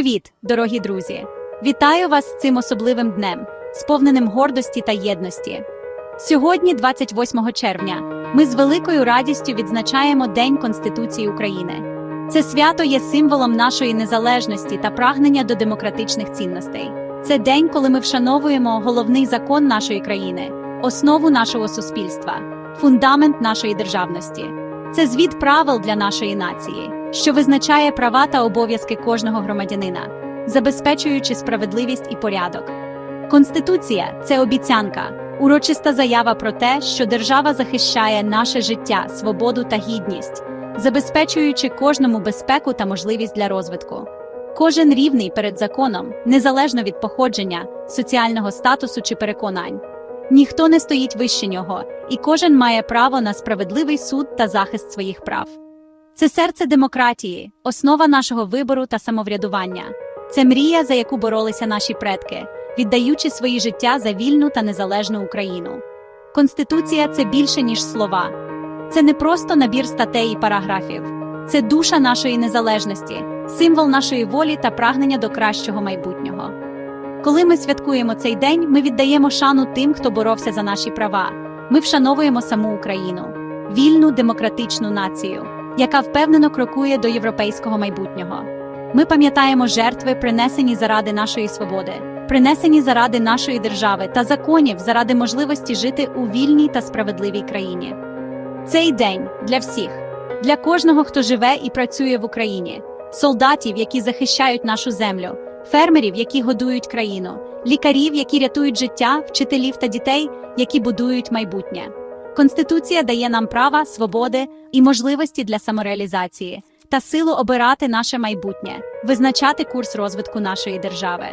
Привіт, дорогі друзі! Вітаю вас з цим особливим днем, сповненим гордості та єдності. Сьогодні, 28 червня, ми з великою радістю відзначаємо День Конституції України. Це свято є символом нашої незалежності та прагнення до демократичних цінностей. Це день, коли ми вшановуємо головний закон нашої країни, основу нашого суспільства, фундамент нашої державності. Це звіт правил для нашої нації, що визначає права та обов'язки кожного громадянина, забезпечуючи справедливість і порядок. Конституція це обіцянка, урочиста заява про те, що держава захищає наше життя, свободу та гідність, забезпечуючи кожному безпеку та можливість для розвитку. Кожен рівний перед законом, незалежно від походження, соціального статусу чи переконань. Ніхто не стоїть вище нього, і кожен має право на справедливий суд та захист своїх прав. Це серце демократії, основа нашого вибору та самоврядування. Це мрія, за яку боролися наші предки, віддаючи свої життя за вільну та незалежну Україну. Конституція це більше, ніж слова. Це не просто набір статей і параграфів, це душа нашої незалежності, символ нашої волі та прагнення до кращого майбутнього. Коли ми святкуємо цей день, ми віддаємо шану тим, хто боровся за наші права. Ми вшановуємо саму Україну, вільну демократичну націю, яка впевнено крокує до європейського майбутнього. Ми пам'ятаємо жертви, принесені заради нашої свободи, принесені заради нашої держави та законів заради можливості жити у вільній та справедливій країні. Цей день для всіх, для кожного, хто живе і працює в Україні, солдатів, які захищають нашу землю, фермерів, які годують країну, лікарів, які рятують життя, вчителів та дітей, які будують майбутнє. Конституція дає нам права, свободи і можливості для самореалізації та силу обирати наше майбутнє, визначати курс розвитку нашої держави.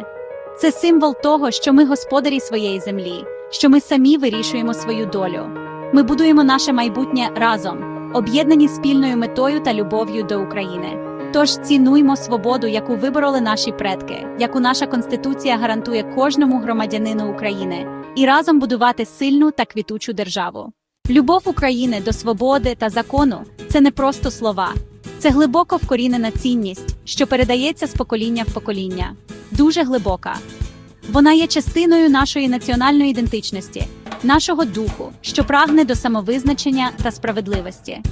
Це символ того, що ми господарі своєї землі, що ми самі вирішуємо свою долю. Ми будуємо наше майбутнє разом, об'єднані спільною метою та любов'ю до України. Тож цінуймо свободу, яку вибороли наші предки, яку наша конституція гарантує кожному громадянину України, і разом будувати сильну та квітучу державу. Любов України до свободи та закону це не просто слова, це глибоко вкорінена цінність, що передається з покоління в покоління. Дуже глибока. Вона є частиною нашої національної ідентичності, нашого духу, що прагне до самовизначення та справедливості.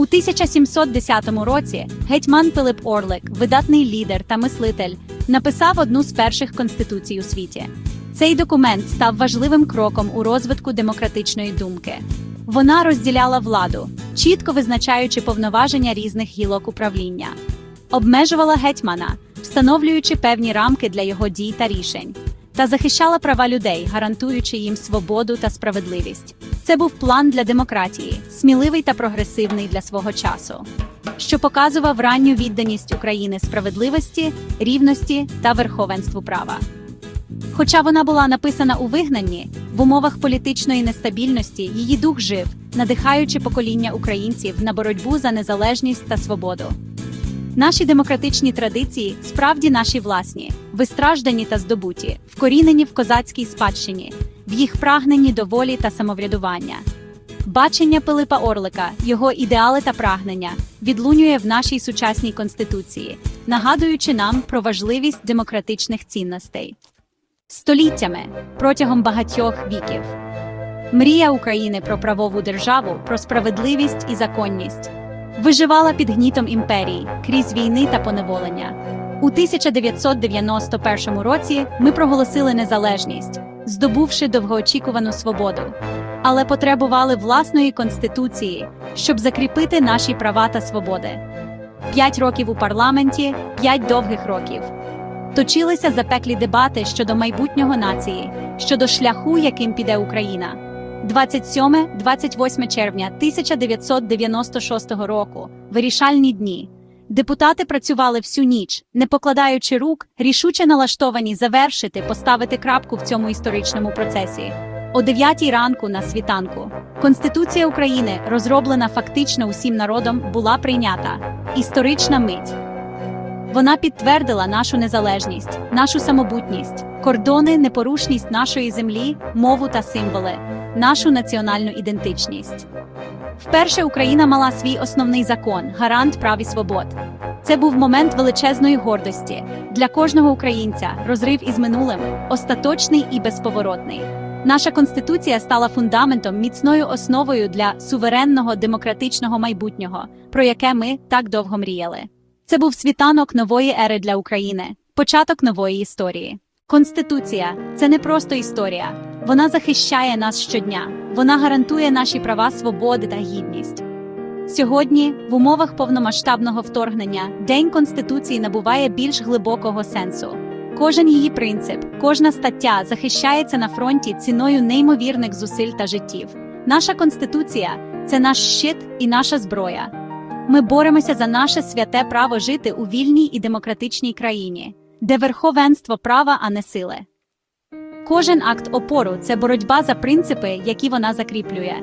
У 1710 році гетьман Пилип Орлик, видатний лідер та мислитель, написав одну з перших конституцій у світі. Цей документ став важливим кроком у розвитку демократичної думки. Вона розділяла владу, чітко визначаючи повноваження різних гілок управління, обмежувала гетьмана, встановлюючи певні рамки для його дій та рішень, та захищала права людей, гарантуючи їм свободу та справедливість. Це був план для демократії, сміливий та прогресивний для свого часу, що показував ранню відданість України справедливості, рівності та верховенству права. Хоча вона була написана у вигнанні, в умовах політичної нестабільності її дух жив, надихаючи покоління українців на боротьбу за незалежність та свободу. Наші демократичні традиції справді наші власні, вистраждані та здобуті, вкорінені в козацькій спадщині, в їх прагненні до волі та самоврядування. Бачення Пилипа Орлика, його ідеали та прагнення відлунює в нашій сучасній конституції, нагадуючи нам про важливість демократичних цінностей. Століттями протягом багатьох віків. Мрія України про правову державу, про справедливість і законність виживала під гнітом імперії крізь війни та поневолення. У 1991 році ми проголосили незалежність, здобувши довгоочікувану свободу, але потребували власної конституції, щоб закріпити наші права та свободи. П'ять років у парламенті, п'ять довгих років. Точилися запеклі дебати щодо майбутнього нації, щодо шляху, яким піде Україна. 27-28 червня 1996 року вирішальні дні. Депутати працювали всю ніч, не покладаючи рук, рішуче налаштовані завершити, поставити крапку в цьому історичному процесі. О 9 ранку на світанку Конституція України, розроблена фактично усім народом, була прийнята. Історична мить. Вона підтвердила нашу незалежність, нашу самобутність, кордони, непорушність нашої землі, мову та символи, нашу національну ідентичність. Вперше Україна мала свій основний закон гарант прав і свобод. Це був момент величезної гордості для кожного українця, розрив із минулим, остаточний і безповоротний. Наша конституція стала фундаментом, міцною основою для суверенного демократичного майбутнього, про яке ми так довго мріяли. Це був світанок нової ери для України, початок нової історії. Конституція це не просто історія, вона захищає нас щодня, вона гарантує наші права, свободи та гідність. Сьогодні, в умовах повномасштабного вторгнення, День Конституції набуває більш глибокого сенсу. Кожен її принцип, кожна стаття захищається на фронті ціною неймовірних зусиль та життів. Наша конституція це наш щит і наша зброя. Ми боремося за наше святе право жити у вільній і демократичній країні, де верховенство права, а не сили. Кожен акт опору це боротьба за принципи, які вона закріплює.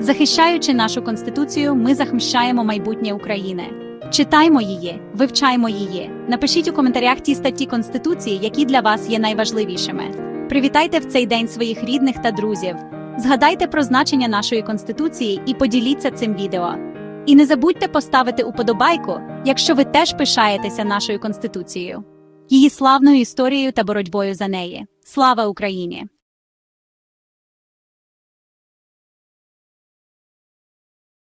Захищаючи нашу конституцію, ми захищаємо майбутнє України. Читаймо її, вивчаймо її. Напишіть у коментарях ті статті Конституції, які для вас є найважливішими. Привітайте в цей день своїх рідних та друзів. Згадайте про значення нашої конституції і поділіться цим відео. І не забудьте поставити уподобайку, якщо ви теж пишаєтеся нашою конституцією, її славною історією та боротьбою за неї. Слава Україні!